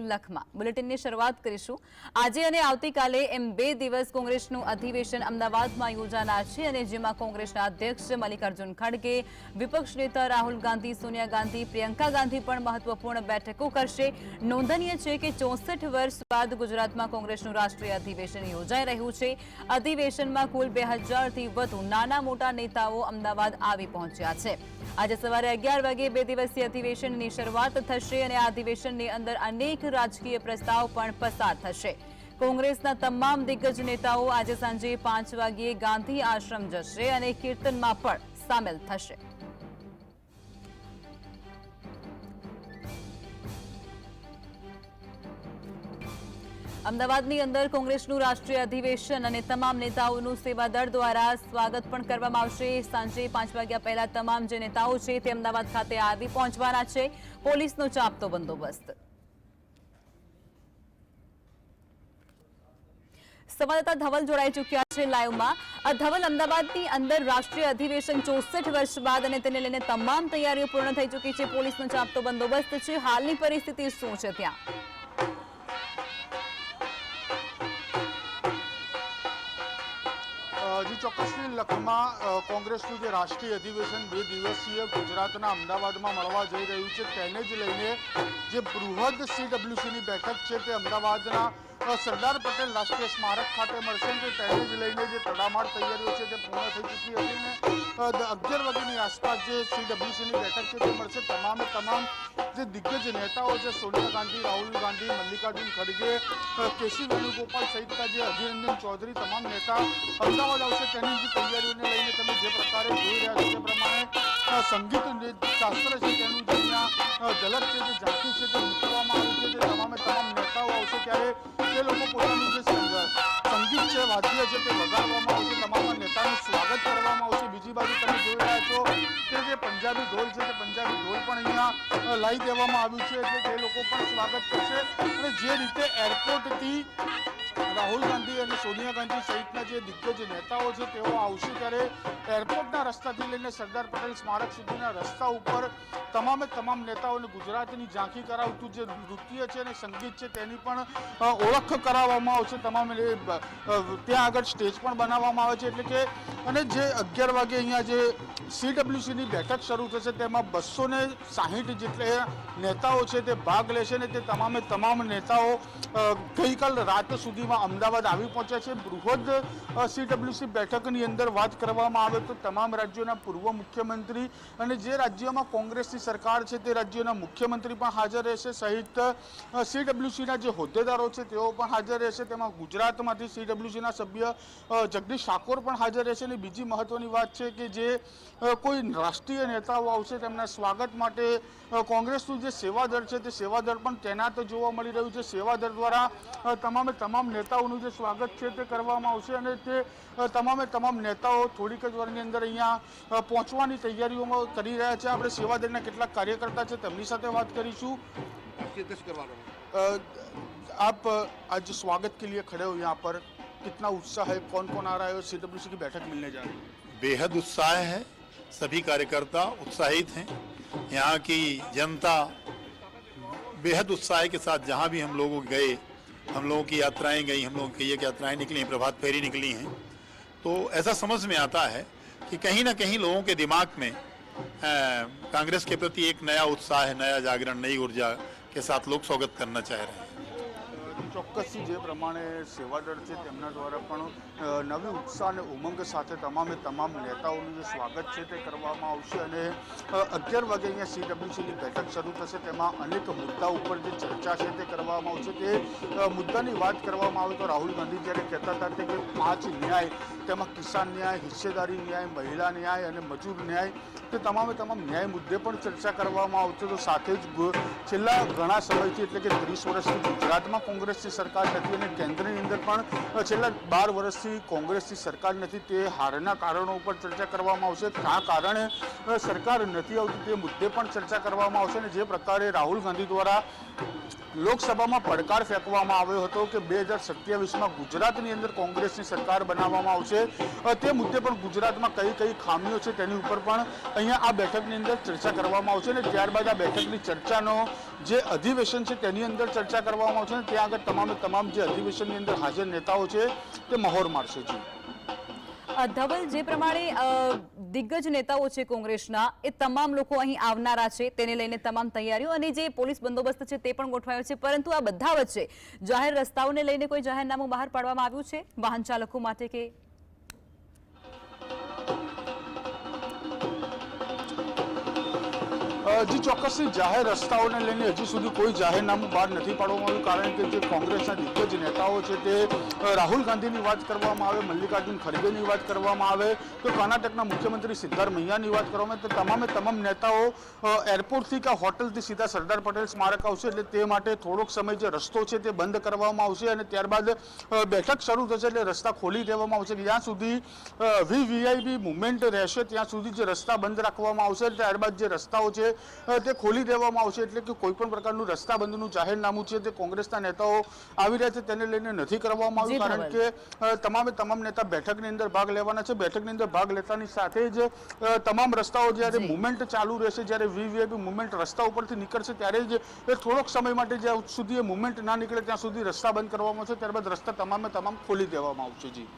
મલ્લિકાર્જુન ખડગે, વિપક્ષ નેતા રાહુલ ગાંધી, સોનિયા ગાંધી, પ્રિયંકા ગાંધી પણ મહત્વપૂર્ણ બેઠકો કરશે. નોંધનીય છે કે ચોસઠ વર્ષ બાદ ગુજરાતમાં કોંગ્રેસનું રાષ્ટ્રીય અધિવેશન યોજાઈ રહ્યું છે. અધિવેશનમાં કુલ બે હજારથી વધુ નાના મોટા નેતાઓ અમદાવાદ આવી પહોંચ્યા છે. આજે સવારે અગિયાર વાગે બે દિવસીય અધિવેશનની શરૂઆત થશે અને આ અધિવેશનની અંદર અનેક રાજકીય પ્રસ્તાવ પણ પસાર થશે. કોંગ્રેસના તમામ દિગ્ગજ નેતાઓ આજે સાંજે પાંચ વાગ્યે ગાંધી આશ્રમ જશે અને કીર્તનમાં પણ સામેલ થશે. અમદાવાદની અંદર કોંગ્રેસનું રાષ્ટ્રીય અધિવેશન અને તમામ નેતાઓનું સેવાદળ દ્વારા સ્વાગત પણ કરવામાં આવશે. સાંજે પાંચ વાગ્યા પહેલા તમામ જે નેતાઓ છે તે અમદાવાદ ખાતે આવી પહોંચવાના છે. પોલીસનો ચાપતો બંદોબસ્ત. સંવાદદાતા ધવલ જોડાઈ ચૂક્યા છે લાઈવમાં. ધવલ અમદાવાદની અંદર રાષ્ટ્રીય અધિવેશન ચોસઠ વર્ષ બાદ અને તેને લઈને તમામ તૈયારીઓ પૂર્ણ થઈ ચૂકી છે. પોલીસનો ચાપતો બંદોબસ્ત છે. હાલની પરિસ્થિતિ શું છે ત્યાં? ચોક્કસથી લખમાં કોંગ્રેસનું જે રાષ્ટ્રીય અધિવેશન બે દિવસીય ગુજરાતના અમદાવાદમાં મળવા જઈ રહ્યું છે, તેને જ લઈને જે બૃહદ સીડબ્લ્યુસીની બેઠક છે તે અમદાવાદના અ, સરદાર પટેલ રાષ્ટ્રીય સ્મારક ખાતે મળશે અને તેને જ લઈને જે તડામાર તૈયારીઓ છે તે પૂર્ણ થઈ ચૂકી હતી અને અ, દ- અગિયાર વાગ્યાની આસપાસ જે સીડબ્લ્યુસીની બેઠક છે તે મળશે તમામે તમામ જે દિગ્ગજ નેતાઓ છે સોનિયા ગાંધી રાહુલ ગાંધી મલ્લિકાર્જુન ખડગે અ, કેસી વેણુગોપાલ સહિતના જે અધિરંજન ચૌધરી તમામ નેતા અમદાવાદ આવશે તેની જે તૈયારીઓને લઈને તમે જે પ્રકારે જોઈ રહ્યા છો તે પ્રમાણે અ, સંગીત નૃત્ય શાસ્ત્ર છે તેનું જે અહીંયા અ, ઝલક છે જે ઝાંખી છે તે મૂકવામાં લોકો પોતાનું જે સંગીત છે, વાદ્ય છે, તે વગાડવામાં આવશે તમામ નેતાનું સ્વાગત કરવામાં આવશે. બીજી બાજુ તમે જોઈ રહ્યા છો કે જે પંજાબી ઢોલ છે, તે પંજાબી ઢોલ અહીંયા લાવી દેવામાં આવ્યું છે એટલે તે લોકો પણ સ્વાગત કરશે. અને જે રીતે એરપોર્ટથી રાહુલ ગાંધી અને સોનિયા ગાંધી સહિતના જે દિગ્ગજ નેતાઓ છે, તેઓ આવશે ત્યારે એરપોર્ટના રસ્તાથી લઈને સરદાર પટેલ સ્મારક સુધીના રસ્તા ઉપર તમામે તમામ નેતાઓને ગુજરાતની ઝાંખી કરાવતું જે નૃત્ય છે અને સંગીત છે, તેની પણ ઓળખ કરાવવામાં આવશે. તમામ ત્યાં આગળ સ્ટેજ પણ બનાવવામાં આવે છે એટલે કે, અને જે અગિયાર વાગે અહીંયા જે સીડબ્લ્યુસીની બેઠક શરૂ થશે, તેમાં બસો ને સાહીઠ જેટલા નેતાઓ છે તે ભાગ લેશે ને તે તમામે તમામ નેતાઓ ગઈકાલ રાત સુધીમાં અમદાવાદ આવી પહોંચ્યા છે. બૃહદ સીડબ્લ્યુસી બેઠકની અંદર વાત કરવામાં આવે તો તમામ રાજ્યોના પૂર્વ મુખ્યમંત્રી અને જે રાજ્યોમાં કોંગ્રેસની સરકાર છે તે રાજ્યોના મુખ્યમંત્રી પણ હાજર રહેશે. સહિત સીડબ્લ્યુસીના જે હોદ્દેદારો છે તેઓ પણ હાજર રહેશે. તેમાં ગુજરાતમાંથી સીડબ્લ્યુસીના સભ્ય જગદીશ ઠાકોર પણ હાજર રહેશે. અને બીજી મહત્વની વાત છે કે જે કોઈ રાષ્ટ્રીય નેતાઓ આવશે તેમના સ્વાગત માટે અ, કોંગ્રેસનું જે સેવાદળ છે તે સેવાદળ પણ તૈનાત જોવા મળી રહ્યું છે સેવાદળ દ્વારા અ, તમામે તમામ નેતાઓનું જે સ્વાગત છે તે કરવામાં આવશે અને તે અ, તમામે તમામ નેતાઓ થોડીક જ વારની અંદર અહીંયા અ, પહોંચવાની તૈયારીઓમાં કરી રહ્યા છે આપણે સેવાદળના કેટલાક કાર્યકર્તા છે તેમની સાથે વાત કરીશું अ, आप अ, आज स्वागत के लिए खड़े हो यहाँ पर कितना उत्साह है कौन कौन आ रहा है और सीडब्ल्यूसी की बैठक मिलने जा रही है बेहद उत्साह है सभी कार्यकर्ता उत्साहित हैं यहाँ की जनता बेहद उत्साह के साथ जहाँ भी हम लोग गए, हम लोगों की यात्राएँ गई, हम लोगों की ये यात्राएँ निकली हैं, प्रभात फेरी निकली हैं तो ऐसा समझ में आता है कि कहीं ना कहीं लोगों के दिमाग में कांग्रेस के प्रति एक नया उत्साह है, नया जागरण, नई ऊर्जा के साथ लोग स्वागत करना चाह रहे हैं। ચોક્કસથી જે પ્રમાણે સેવાદળ છે તેમના દ્વારા પણ નવી ઉત્સાહ અને ઉમંગ સાથે તમામે તમામ નેતાઓનું જે સ્વાગત છે તે કરવામાં આવશે અને અગિયાર વાગે અહીંયા સીડબ્લ્યુસીની બેઠક શરૂ થશે. તેમાં અનેક મુદ્દા ઉપર જે ચર્ચા છે તે કરવામાં આવશે. તે મુદ્દાની વાત કરવામાં આવે તો રાહુલ ગાંધી જ્યારે કહેતા હતા કે પાંચ ન્યાય, તેમાં કિસાન ન્યાય, હિસ્સેદારી ન્યાય, મહિલા ન્યાય અને મજૂર ન્યાય, તે તમામે તમામ ન્યાય મુદ્દે પણ ચર્ચા કરવામાં આવશે. તો સાથે જ છેલ્લા ઘણા સમયથી એટલે કે ત્રીસ વર્ષથી ગુજરાતમાં કોંગ્રેસ કોંગ્રેસની સરકાર નથી અને કેન્દ્રની અંદર પણ છેલ્લા બાર વર્ષથી કોંગ્રેસની સરકાર નથી, તે હારના કારણો ઉપર ચર્ચા કરવામાં આવશે. કયા કારણે સરકાર નથી આવતી, તે મુદ્દે પણ ચર્ચા કરવામાં આવશે અને જે પ્રકારે રાહુલ ગાંધી દ્વારા લોકસભામાં પડકાર ફેંકવામાં આવ્યો હતો કે બે હજાર સત્યાવીસમાં ગુજરાતની અંદર કોંગ્રેસની સરકાર બનાવવામાં આવશે, તે મુદ્દે પણ ગુજરાતમાં કઈ કઈ ખામીઓ છે તેની ઉપર પણ અહીંયા આ બેઠકની અંદર ચર્ચા કરવામાં આવશે અને ત્યારબાદ આ બેઠકની ચર્ચાનો જે અધિવેશન છે તેની અંદર ચર્ચા કરવામાં આવશે અને ત્યાં આગળ તમામે તમામ જે અધિવેશનની અંદર હાજર નેતાઓ છે તે મહોર મારશે, જી. ધવલ, જે પ્રમાણે દિગ્ગજ નેતાઓ છે કોંગ્રેસના, એ તમામ લોકો અહીં આવનારા છે, તેને લઈને તમામ તૈયારીઓ અને જે પોલીસ બંદોબસ્ત છે તે પણ ગોઠવાયો છે, પરંતુ આ બધા વચ્ચે જાહેર રસ્તાઓને લઈને કોઈ જાહેરનામું બહાર પાડવામાં આવ્યું છે? વાહન ચાલકો માટે કે અ, જી ચોક્કસથી જાહેર રસ્તાઓને લઈને હજી સુધી કોઈ જાહેરનામું બહાર નથી પાડવામાં આવ્યું કારણ કે જે કોંગ્રેસના દિગ્ગજ નેતાઓ છે તે રાહુલ ગાંધીની વાત કરવામાં આવે મલ્લિકાર્જુન ખડગેની વાત કરવામાં આવે તો કર્ણાટકના મુખ્યમંત્રી સિદ્ધારમૈયાની વાત કરવામાં આવે તો તમામે તમામ નેતાઓ એરપોર્ટથી કે હોટલથી સીધા સરદાર પટેલ સ્મારક આવશે એટલે તે માટે થોડોક સમય જે રસ્તો છે તે બંધ કરવામાં આવશે અને ત્યારબાદ બેઠક શરૂ થશે એટલે રસ્તા ખોલી દેવામાં આવશે. જ્યાં સુધી વીવીઆઈપી મુવમેન્ટ રહેશે ત્યાં સુધી જે રસ્તા બંધ રાખવામાં આવશે ત્યારબાદ જે રસ્તાઓ છે તે ખોલી દેવામાં આવશે એટલે કે કોઈ પણ પ્રકારનું રસ્તા બંધનું જાહેરનામું છે તે કોંગ્રેસના નેતાઓ આવી રહ્યા છે તેને લઈને નથી કરવામાં આવ્યું કારણ કે તમામે તમામ નેતા બેઠકની અંદર ભાગ લેવાના છે. બેઠકની અંદર ભાગ લેતાની સાથે જ તમામ રસ્તાઓ જ્યારે. મુવમેન્ટ ચાલુ રહેશે જ્યારે વીવીઆઈપી મુવમેન્ટ રસ્તા ઉપરથી નીકળશે ત્યારે જ એ થોડોક સમય માટે જ્યાં સુધી એ મુવમેન્ટ ના નીકળે ત્યાં સુધી રસ્તા બંધ કરવામાં આવશે. ત્યારબાદ રસ્તા તમામે તમામ ખોલી દેવામાં આવશે. જી.